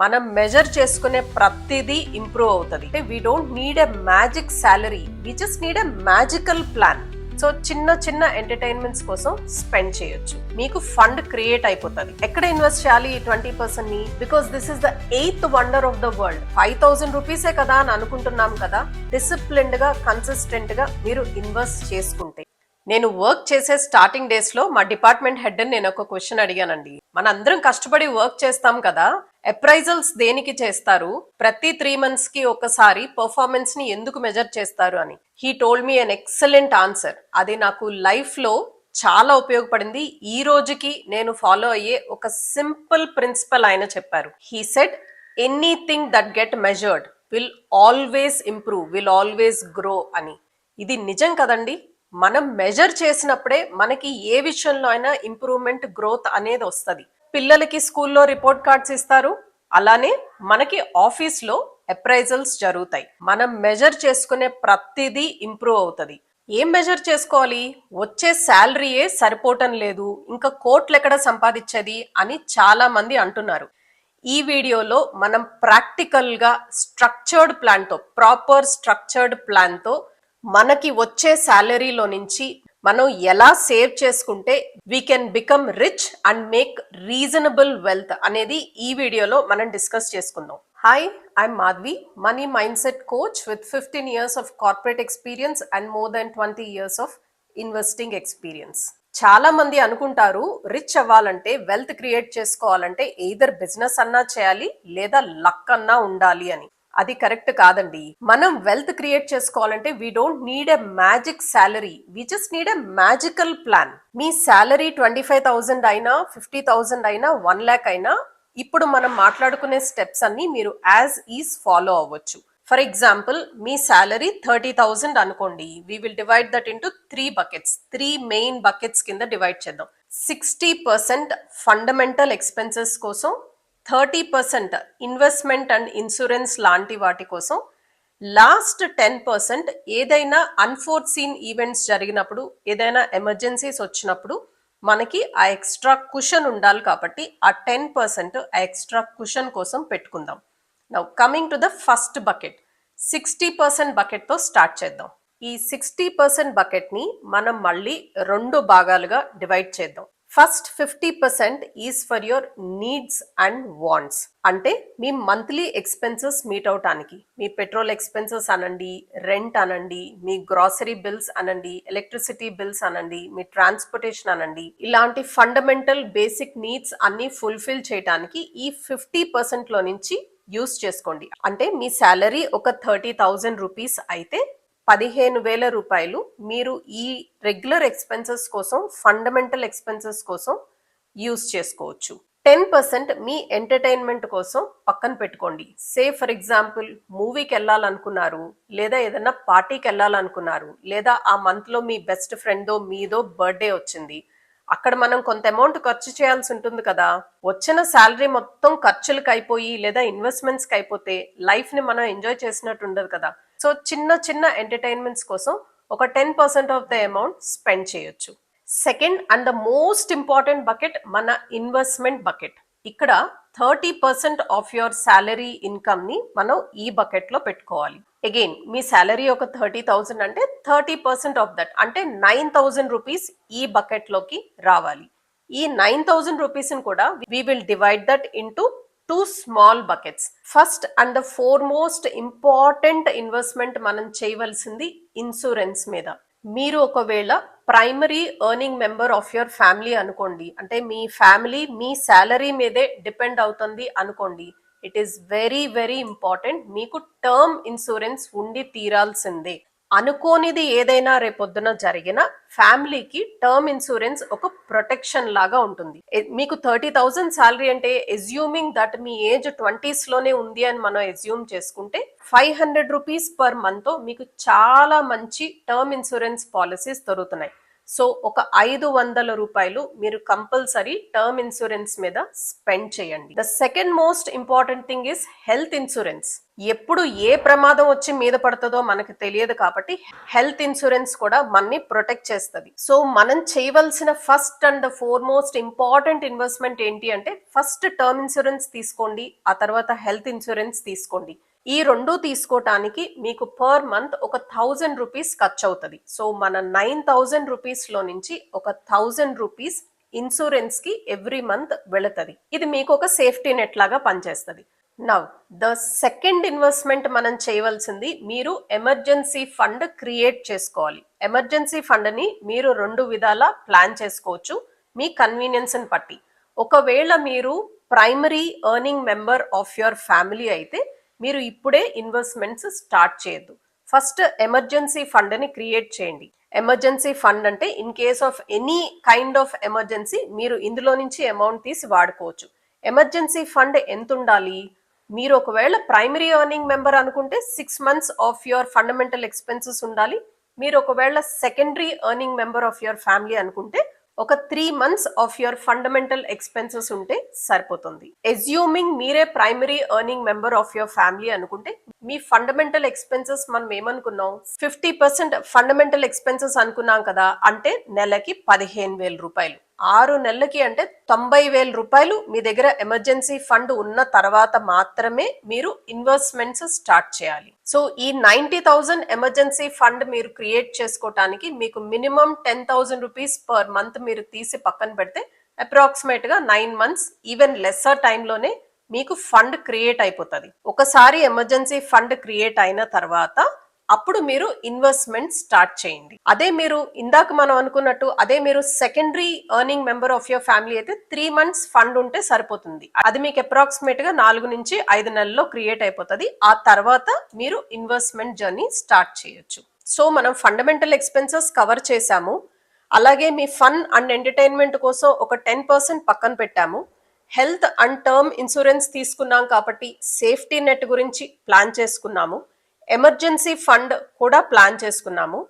మనం మెజర్ చేసుకునే ప్రతిదీ ఇంప్రూవ్ అవుతుంది. అంటే we don't need a magic salary we just need a magical plan so చిన్న చిన్న ఎంటర్టైన్మెంట్స్ కోసం స్పెండ్ చేయొచ్చు. మీకు ఫండ్ క్రియేట్ అయిపోతుంది. ఎక్కడ ఇన్వెస్ట్ చేయాలి ఈ twenty పర్సెంట్ని? Because this is the eighth wonder of the world five thousand రూపీసే కదా అని అనుకుంటున్నాం కదా? డిసిప్లిన్డ్గా కన్సిస్టెంట్గా మీరు ఇన్వెస్ట్ చేసుకుంటే. నేను వర్క్ చేసే స్టార్టింగ్ డేస్లో మా డిపార్ట్మెంట్ హెడ్ నేను ఒక క్వశ్చన్ అడిగానండి. మనందరం కష్టపడి వర్క్ చేస్తాం కదా? అప్రైజల్స్ దేనికి చేస్తారు? ప్రతి త్రీ మంత్స్కి ఒకసారి పర్ఫార్మెన్స్ని ఎందుకు మెజర్ చేస్తారు అని. He told me an excellent answer అది నాకు లైఫ్లో చాలా ఉపయోగపడింది. ఈ రోజుకి నేను ఫాలో అయ్యే ఒక సింపుల్ ప్రిన్సిపల్ ఆయన చెప్పారు. He said anything that get measured will always improve will always grow అని. ఇది నిజం కదండి? మనం మెజర్ చేసినప్పుడే మనకి ఏ విషయంలో అయినా ఇంప్రూవ్మెంట్ గ్రోత్ అనేది వస్తుంది. పిల్లలకి స్కూల్లో రిపోర్ట్ కార్డ్స్ ఇస్తారు. అలానే మనకి ఆఫీస్లో అప్రైజల్స్ జరుగుతాయి. మనం మెజర్ చేసుకునే ప్రతిదీ ఇంప్రూవ్ అవుతుంది. ఏం మెజర్ చేసుకోవాలి? వచ్చే శాలరీయే సరిపోవటం లేదు. ఇంకా కోట్లు ఎక్కడ సంపాదించేది అని చాలా మంది అంటున్నారు. ఈ వీడియోలో మనం ప్రాక్టికల్గా స్ట్రక్చర్డ్ ప్లాన్తో ప్రాపర్ స్ట్రక్చర్డ్ ప్లాన్తో మనకి వచ్చే శాలరీలో నుంచి మనం ఎలా సేవ్ చేసుకుంటే we can become rich and make reasonable wealth అనేది ఈ వీడియోలో మనం డిస్కస్ చేసుకుందాం. Hi I'm Madhavi money mind set coach with fifteen years of corporate experience and more than twenty years of investing experience చాలా మంది అనుకుంటారు rich అవ్వాలంటే wealth create చేసుకోవాలంటే ఎయిదర్ బిజినెస్ అన్నా చేయాలి లేదా లక్ అన్నా ఉండాలి అని. అది కరెక్ట్ కాదండి. మనం వెల్త్ క్రియేట్ చేసుకోవాలంటే we don't need a magic salary we just need a magical plan me salary twenty five thousand అయినా ఫిఫ్టీ థౌసండ్ అయినా వన్ ల్యాక్ అయినా ఇప్పుడు మనం మాట్లాడుకునే స్టెప్స్ అన్ని మీరు యాజ్ ఈజ్ ఫాలో అవ్వచ్చు. ఫర్ ఎగ్జాంపుల్ మీ శాలరీ థర్టీ థౌసండ్ అనుకోండి. We will divide that into three buckets three main buckets కింద డివైడ్ చేద్దాం. సిక్స్టీ పర్సెంట్ ఫండమెంటల్ ఎక్స్పెన్సెస్ కోసం thirty percent investment and insurance లాంటి వాటి కోసం లాస్ట్ టెన్ పర్సెంట్ ఏదైనా అన్ఫోర్సీన్ ఈవెంట్స్ జరిగినప్పుడు ఏదైనా ఎమర్జెన్సీస్ వచ్చినప్పుడు మనకి ఆ ఎక్స్ట్రా కుషన్ ఉండాలి కాబట్టి ఆ టెన్ పర్సెంట్ ఆ ఎక్స్ట్రా కుషన్ కోసం పెట్టుకుందాం. Now coming to the first bucket sixty percent బకెట్తో start చేద్దాం. ఈ సిక్స్టీ పర్సెంట్ బకెట్ని మనం మళ్ళీ రెండు భాగాలుగా డివైడ్ చేద్దాం. First fifty percent is for your needs and wants. అంటే మీ మంత్లీ ఎక్స్పెన్సెస్ మీట్ అవటానికి మీ పెట్రోల్ ఎక్స్పెన్సెస్ అనండి రెంట్ అనండి మీ గ్రాసరీ బిల్స్ అనండి ఎలక్ట్రిసిటీ బిల్స్ అనండి మీ ట్రాన్స్పోర్టేషన్ అనండి ఇలాంటి ఫండమెంటల్ బేసిక్ నీడ్స్ అన్ని ఫుల్ఫిల్ చేయడానికి ఈ ఫిఫ్టీ పర్సెంట్లో నుంచి యూస్ చేసుకోండి. అంటే మీ శాలరీ ఒక థర్టీ థౌజండ్ రూపీస్ అయితే పదిహేను వేల రూపాయలు మీరు ఈ రెగ్యులర్ ఎక్స్పెన్సెస్ కోసం ఫండమెంటల్ ఎక్స్పెన్సెస్ కోసం యూస్ చేసుకోవచ్చు. టెన్ పర్సెంట్ మీ ఎంటర్టైన్మెంట్ కోసం పక్కన పెట్టుకోండి. సే ఫర్ ఎగ్జాంపుల్ మూవీకి వెళ్ళాలనుకున్నారు లేదా ఏదైనా పార్టీకి వెళ్ళాలనుకున్నారు లేదా ఆ మంత్లో మీ బెస్ట్ ఫ్రెండ్దో మీదో బర్త్డే వచ్చింది. అక్కడ మనం కొంత అమౌంట్ ఖర్చు చేయాల్సి ఉంటుంది కదా. వచ్చిన శాలరీ మొత్తం ఖర్చులకు అయిపోయి లేదా ఇన్వెస్ట్మెంట్స్కి అయిపోతే లైఫ్ని మనం ఎంజాయ్ చేసినట్టు ఉండదు కదా. సో చిన్న చిన్న ఎంటర్టైన్మెంట్స్ కోసం ఒక ten percent of the amount spend చేయొచ్చు. Second and the most important bucket మన ఇన్వెస్ట్మెంట్ బకెట్ ఇక్కడ thirty percent of your salary ఇన్కమ్ని మనం ఈ బకెట్లో పెట్టుకోవాలి. అగైన్ మీ శాలరీ ఒక థర్టీ థౌసండ్ అంటే థర్టీ పర్సెంట్ ఆఫ్ దట్ అంటే నైన్ థౌసండ్ రూపీస్ ఈ బకెట్లోకి రావాలి. ఈ నైన్ థౌసండ్ రూపీస్ కూడా we will divide that into two small buckets first and the foremost important investment మనం చేయవలసింది ఇన్సూరెన్స్ మీద. మీరు ఒకవేళ primary earning member of your family అనుకోండి అంటే మీ ఫ్యామిలీ మీ శాలరీ మీదే డిపెండ్ అవుతుంది అనుకోండి it is very very important మీకు టర్మ్ ఇన్సూరెన్స్ ఉండి తీరాల్సిందే. అనుకోనిది ఏదైనా రేపొద్దున జరిగిన ఫ్యామిలీకి టర్మ్ ఇన్సూరెన్స్ ఒక ప్రొటెక్షన్ లాగా ఉంటుంది. మీకు థర్టీ థౌజండ్ శాలరీ అంటే ఎజ్యూమింగ్ దట్ మీ ఏజ్ ట్వంటీస్లోనే ఉంది అని మనం ఎజ్యూమ్ చేసుకుంటే five hundred rupees per month మీకు చాలా మంచి టర్మ్ ఇన్సూరెన్స్ పాలసీస్ దొరుకుతున్నాయి. సో ఒక ఐదు వందల రూపాయలు మీరు కంపల్సరీ టర్మ్ ఇన్సూరెన్స్ మీద స్పెండ్ చేయండి. The second most important thing is health insurance. ఎప్పుడు ఏ ప్రమాదం వచ్చి మీద పడుతుందో మనకు తెలియదు కాబట్టి హెల్త్ ఇన్సూరెన్స్ కూడా మనని ప్రొటెక్ట్ చేస్తుంది. సో మనం చేయవలసిన first and foremost important investment ఏంటి అంటే ఫస్ట్ టర్మ్ ఇన్సూరెన్స్ తీసుకోండి ఆ తర్వాత హెల్త్ ఇన్సూరెన్స్ తీసుకోండి. ఈ రెండు తీసుకోవటానికి మీకు పర్ మంత్ ఒక థౌజండ్ రూపీస్ ఖర్చు అవుతుంది సో మన నైన్ థౌజండ్ రూపీస్లో నుంచి ఒక థౌజండ్ రూపీస్ ఇన్సూరెన్స్కి ఎవ్రీ మంత్ వెళుతుంది. ఇది మీకు ఒక సేఫ్టీ నెట్ లాగా పనిచేస్తుంది. నవ్ ద సెకండ్ ఇన్వెస్ట్మెంట్ మనం చేయవలసింది మీరు ఎమర్జెన్సీ ఫండ్ క్రియేట్ చేసుకోవాలి. ఎమర్జెన్సీ ఫండ్ని మీరు రెండు విధాల ప్లాన్ చేసుకోవచ్చు. మీ కన్వీనియన్స్ బట్టి. ఒకవేళ మీరు primary earning member of your family అయితే మీరు ఇప్పుడే ఇన్వెస్ట్మెంట్స్ స్టార్ట్ చేయొద్దు. ఫస్ట్ ఎమర్జెన్సీ ఫండ్ని క్రియేట్ చేయండి. ఎమర్జెన్సీ ఫండ్ అంటే in case of any kind of emergency మీరు ఇందులో నుంచి అమౌంట్ తీసి వాడుకోవచ్చు. ఎమర్జెన్సీ ఫండ్ ఎంత ఉండాలి? మీరు ఒకవేళ ప్రైమరీ ఎర్నింగ్ మెంబర్ అనుకుంటే six months of your fundamental expenses ఉండాలి. మీరు ఒకవేళ secondary earning member of your family అనుకుంటే ఒక three months of your fundamental expenses ఉంటే సరిపోతుంది. ఎజ్యూమింగ్ మీరే primary earning member of your family అనుకుంటే మీ ఫండమెంటల్ ఎక్స్పెన్సెస్ మనం ఏమనుకున్నాం? ఫిఫ్టీ పర్సెంట్ ఫండమెంటల్ ఎక్స్పెన్సెస్ అనుకున్నాం కదా అంటే నెలకి పదిహేను వేల రూపాయలు. ఆరు నెలలకి అంటే తొంభై వేల రూపాయలు మీ దగ్గర ఎమర్జెన్సీ ఫండ్ ఉన్న తర్వాత మాత్రమే మీరు ఇన్వెస్ట్మెంట్స్ స్టార్ట్ చేయాలి. సో ఈ నైన్టీ థౌజండ్ ఎమర్జెన్సీ ఫండ్ మీరు క్రియేట్ చేసుకోవటానికి మీకు minimum ten thousand rupees per month మీరు తీసి పక్కన పెడితే అప్రాక్సిమేట్గా నైన్ మంత్స్ ఈవెన్ లెస్సర్ టైంలోనే మీకు ఫండ్ క్రియేట్ అయిపోతుంది. ఒకసారి ఎమర్జెన్సీ ఫండ్ క్రియేట్ అయిన తర్వాత అప్పుడు మీరు ఇన్వెస్ట్మెంట్ స్టార్ట్ చేయండి. అదే మీరు ఇందాక మనం అనుకున్నట్టు అదే మీరు secondary earning member of your family అయితే త్రీ మంత్స్ ఫండ్ ఉంటే సరిపోతుంది. అది మీకు అప్రాక్సిమేట్గా నాలుగు నుంచి ఐదు నెలల్లో క్రియేట్ అయిపోతుంది. ఆ తర్వాత మీరు ఇన్వెస్ట్మెంట్ జర్నీ స్టార్ట్ చేయొచ్చు. సో మనం ఫండమెంటల్ ఎక్స్పెన్సెస్ కవర్ చేశాము. అలాగే మీ ఫన్ అండ్ ఎంటర్టైన్మెంట్ కోసం ఒక టెన్ పర్సెంట్ పక్కన పెట్టాము. హెల్త్ అండ్ టర్మ్ ఇన్సూరెన్స్ తీసుకున్నాం కాబట్టి సేఫ్టీ నెట్ గురించి ప్లాన్ చేసుకున్నాము. ఎమర్జెన్సీ ఫండ్ కూడా ప్లాన్ చేసుకున్నాము.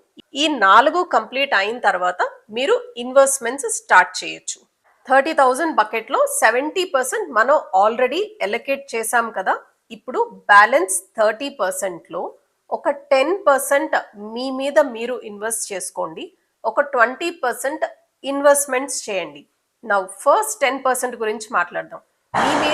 ఈ నాలుగు కంప్లీట్ అయిన తర్వాత మీరు ఇన్వెస్ట్మెంట్స్ స్టార్ట్ చేయొచ్చు. థర్టీ థౌజండ్ బకెట్లో సెవెంటీ పర్సెంట్ మనం ఆల్రెడీ ఎలకేట్ చేశాం కదా. ఇప్పుడు బ్యాలెన్స్ థర్టీ పర్సెంట్లో ఒక టెన్ పర్సెంట్ మీ మీద మీరు ఇన్వెస్ట్ చేసుకోండి. ఒక ట్వంటీ పర్సెంట్ ఇన్వెస్ట్మెంట్స్ చేయండి. నా ఫస్ట్ టెన్ పర్సెంట్ గురించి మాట్లాడదాం. మీ మీ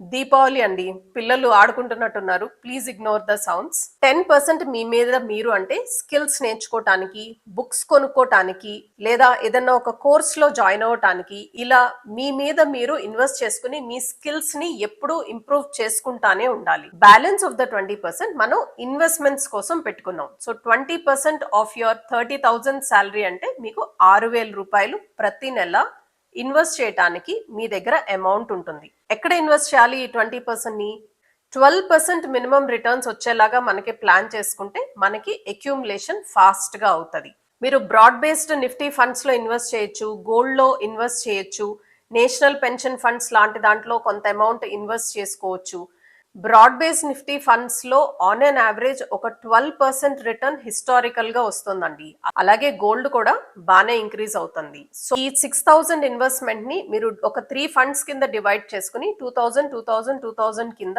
దీపావళి అండి. పిల్లలు ఆడుకుంటున్నట్టున్నారు. Please ignore the sounds ten percent మీ మీద మీరు అంటే స్కిల్స్ నేర్చుకోవటానికి బుక్స్ కొనుక్కోటానికి లేదా ఏదన్నా ఒక కోర్స్లో జాయిన్ అవ్వటానికి ఇలా మీ మీద మీరు ఇన్వెస్ట్ చేసుకుని మీ స్కిల్స్ని ఎప్పుడూ ఇంప్రూవ్ చేసుకుంటానే ఉండాలి. Balance of the twenty percent మనం ఇన్వెస్ట్మెంట్స్ కోసం పెట్టుకున్నాం. So twenty percent of your thirty thousand salary అంటే మీకు ఆరు వేల రూపాయలు ప్రతి నెల ఇన్వెస్ట్ చేయటానికి మీ దగ్గర అమౌంట్ ఉంటుంది. ఎక్కడ ఇన్వెస్ట్ చేయాలి ఈ ట్వంటీ పర్సెంట్ని? ట్వెల్వ్ పర్సెంట్ మినిమం రిటర్న్స్ వచ్చేలాగా మనకి ప్లాన్ చేసుకుంటే మనకి అక్యూములేషన్ ఫాస్ట్గా అవుతుంది. మీరు బ్రాడ్ బేస్డ్ నిఫ్టీ ఫండ్స్లో ఇన్వెస్ట్ చేయొచ్చు గోల్డ్లో ఇన్వెస్ట్ చేయొచ్చు నేషనల్ పెన్షన్ ఫండ్స్ లాంటి దాంట్లో కొంత అమౌంట్ ఇన్వెస్ట్ చేసుకోవచ్చు. బ్రాడ్ బేస్ నిఫ్టీ ఫండ్స్లో ఆన్ అన్ యావరేజ్ ఒక ట్వెల్వ్ పర్సెంట్ రిటర్న్ హిస్టారికల్గా వస్తుందండి. అలాగే గోల్డ్ కూడా బాగానే ఇంక్రీజ్ అవుతుంది. సో ఈ సిక్స్ థౌసండ్ ఇన్వెస్ట్మెంట్ని మీరు ఒక త్రీ ఫండ్స్ కింద డివైడ్ చేసుకుని two thousand two thousand two thousand కింద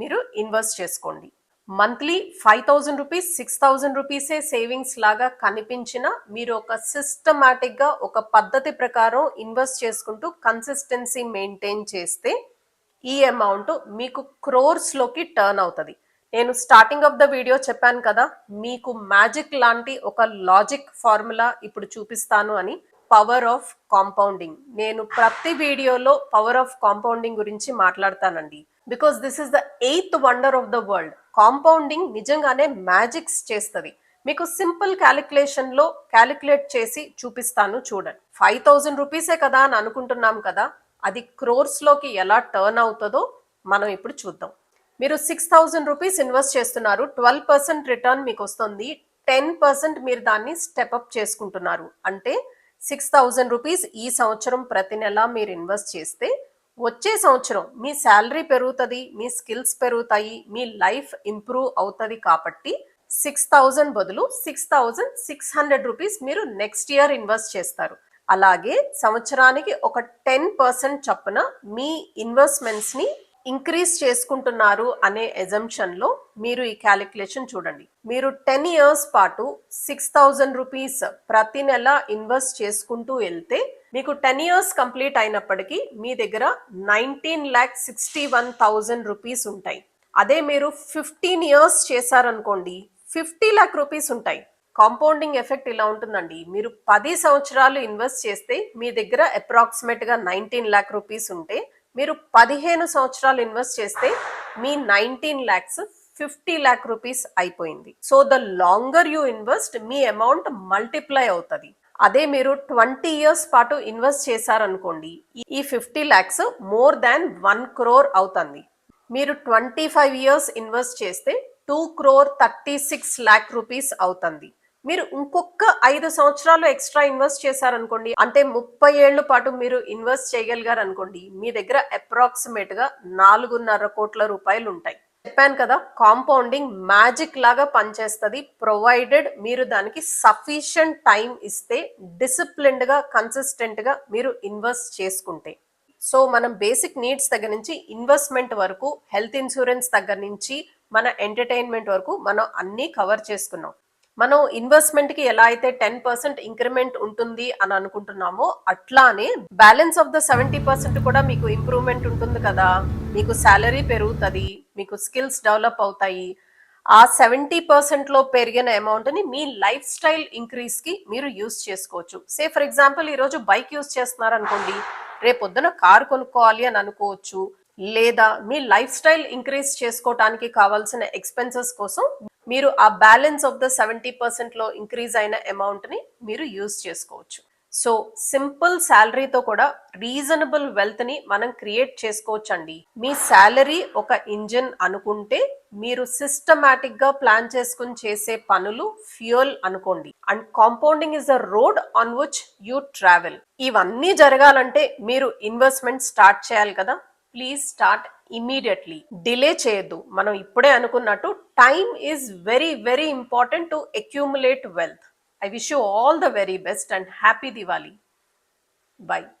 మీరు ఇన్వెస్ట్ చేసుకోండి. Monthly five thousand rupees six thousand రూపీసే సేవింగ్స్ లాగా కనిపించిన మీరు ఒక సిస్టమాటిక్గా ఒక పద్ధతి ప్రకారం ఇన్వెస్ట్ చేసుకుంటూ కన్సిస్టెన్సీ మెయింటైన్ చేస్తే ఈ అమౌంట్ మీకు క్రోర్స్లోకి టర్న్ అవుతుంది. నేను స్టార్టింగ్ ఆఫ్ ద వీడియో చెప్పాను కదా మీకు మ్యాజిక్ లాంటి ఒక లాజిక్ ఫార్ములా ఇప్పుడు చూపిస్తాను అని పవర్ ఆఫ్ కాంపౌండింగ్ నేను ప్రతి వీడియోలో పవర్ ఆఫ్ కాంపౌండింగ్ గురించి మాట్లాడతానండి. Because this is the eighth wonder of the world compounding నిజంగానే మ్యాజిక్స్ చేస్తుంది. మీకు సింపుల్ క్యాలిక్యులేషన్లో క్యాలిక్యులేట్ చేసి చూపిస్తాను చూడండి. ఫైవ్ థౌజండ్ రూపీసే కదా అని అనుకుంటున్నాం కదా అది క్రోర్స్లోకి ఎలా టర్న్ అవుతుందో మనం ఇప్పుడు చూద్దాం. మీరు సిక్స్ థౌజండ్ రూపీస్ ఇన్వెస్ట్ చేస్తున్నారు ట్వెల్వ్ పర్సెంట్ రిటర్న్ మీకు వస్తుంది టెన్ పర్సెంట్ మీరు దాన్ని స్టెప్అప్ చేసుకుంటున్నారు. అంటే సిక్స్ థౌజండ్ రూపీస్ ఈ సంవత్సరం ప్రతి నెల మీరు ఇన్వెస్ట్ చేస్తే వచ్చే సంవత్సరం మీ శాలరీ పెరుగుతుంది మీ స్కిల్స్ పెరుగుతాయి మీ లైఫ్ ఇంప్రూవ్ అవుతుంది కాబట్టి సిక్స్ థౌజండ్ బదులు six thousand six hundred rupees మీరు నెక్స్ట్ ఇయర్ ఇన్వెస్ట్ చేస్తారు. అలాగే సంవత్సరానికి ఒక టెన్ పర్సెంట్ చొప్పున మీ ఇన్వెస్ట్మెంట్స్ని ఇంక్రీజ్ చేసుకుంటున్నారు అనే ఎజంప్షన్లో మీరు ఈ క్యాలిక్యులేషన్ చూడండి. మీరు టెన్ ఇయర్స్ పాటు సిక్స్ థౌజండ్ రూపీస్ ప్రతి నెల ఇన్వెస్ట్ చేసుకుంటూ వెళ్తే మీకు టెన్ ఇయర్స్ కంప్లీట్ అయినప్పటికీ మీ దగ్గర nineteen lakh sixty one thousand rupees ఉంటాయి. అదే మీరు ఫిఫ్టీన్ ఇయర్స్ చేశారనుకోండి ఫిఫ్టీ ల్యాక్ రూపీస్ ఉంటాయి. కాంపౌండింగ్ ఎఫెక్ట్ ఇలా ఉంటుందండి. మీరు పది సంవత్సరాలు ఇన్వెస్ట్ చేస్తే మీ దగ్గర అప్రాక్సిమేట్గా నైన్టీన్ ల్యాక్ రూపీస్ ఉంటే మీరు పదిహేను సంవత్సరాలు ఇన్వెస్ట్ చేస్తే మీ nineteen lakhs fifty lakh rupees అయిపోయింది. So the longer you invest me amount multiply అవుతుంది. అదే మీరు ట్వంటీ ఇయర్స్ పాటు ఇన్వెస్ట్ చేశారనుకోండి ఈ fifty lakhs more than one crore అవుతుంది. మీరు ట్వంటీ ఫైవ్ ఇయర్స్ ఇన్వెస్ట్ చేస్తే two crore thirty six lakh rupees అవుతుంది. మీరు ఇంకొక ఐదు సంవత్సరాలు ఎక్స్ట్రా ఇన్వెస్ట్ చేశారనుకోండి అంటే ముప్పై ఏళ్ళ పాటు మీరు ఇన్వెస్ట్ చేయగలిగారు అనుకోండి మీ దగ్గర అప్రాక్సిమేట్గా నాలుగున్నర కోట్ల రూపాయలు ఉంటాయి. చెప్పాను కదా కాంపౌండింగ్ మ్యాజిక్ లాగా పనిచేస్తుంది. ప్రొవైడెడ్ మీరు దానికి సఫిషియంట్ టైం ఇస్తే డిసిప్లిన్డ్గా కన్సిస్టెంట్గా మీరు ఇన్వెస్ట్ చేసుకుంటే. సో మనం బేసిక్ నీడ్స్ దగ్గర నుంచి ఇన్వెస్ట్మెంట్ వరకు హెల్త్ ఇన్సూరెన్స్ దగ్గర నుంచి మన ఎంటర్టైన్మెంట్ వరకు మనం అన్నీ కవర్ చేసుకున్నాం. మనం ఇన్వెస్ట్మెంట్కి ఎలా అయితే టెన్ పర్సెంట్ ఇంక్రిమెంట్ ఉంటుంది అని అనుకుంటున్నామో అట్లానే balance of the seventy percent కూడా మీకు ఇంప్రూవ్మెంట్ ఉంటుంది కదా. మీకు శాలరీ పెరుగుతుంది మీకు స్కిల్స్ డెవలప్ అవుతాయి. ఆ సెవెంటీ పర్సెంట్లో పెరిగిన అమౌంట్ని మీ లైఫ్ స్టైల్ ఇంక్రీస్కి మీరు యూస్ చేసుకోవచ్చు. సే ఫర్ ఎగ్జాంపుల్ ఈరోజు బైక్ యూస్ చేస్తున్నారు అనుకోండి రేపొద్దున కార్ కొనుక్కోవాలి అని అనుకోవచ్చు లేదా మీ లైఫ్ స్టైల్ ఇంక్రీజ్ చేసుకోవటానికి కావాల్సిన ఎక్స్పెన్సెస్ కోసం మీరు ఆ బ్యాలెన్స్ ఆఫ్ ద సెవెంటీ పర్సెంట్లో ఇంక్రీజ్ అయిన అమౌంట్ని మీరు యూజ్ చేసుకోవచ్చు. సో సింపుల్ శాలరీతో కూడా రీజనబుల్ వెల్త్ని మనం క్రియేట్ చేసుకోవచ్చు అండి మీ శాలరీ ఒక ఇంజిన్ అనుకుంటే మీరు సిస్టమేటిక్గా ప్లాన్ చేసుకుని చేసే పనులు ఫ్యూయల్ అనుకోండి. And compounding is the road on which you travel ఇవన్నీ జరగాలంటే మీరు ఇన్వెస్ట్మెంట్ స్టార్ట్ చేయాలి కదా. ప్లీజ్ స్టార్ట్ ఇమీడియట్లీ డిలే చేయొద్దు. మనం ఇప్పుడే అనుకున్నట్టు time is very, very important to accumulate wealth. I wish you all the very best and happy Diwali. Bye.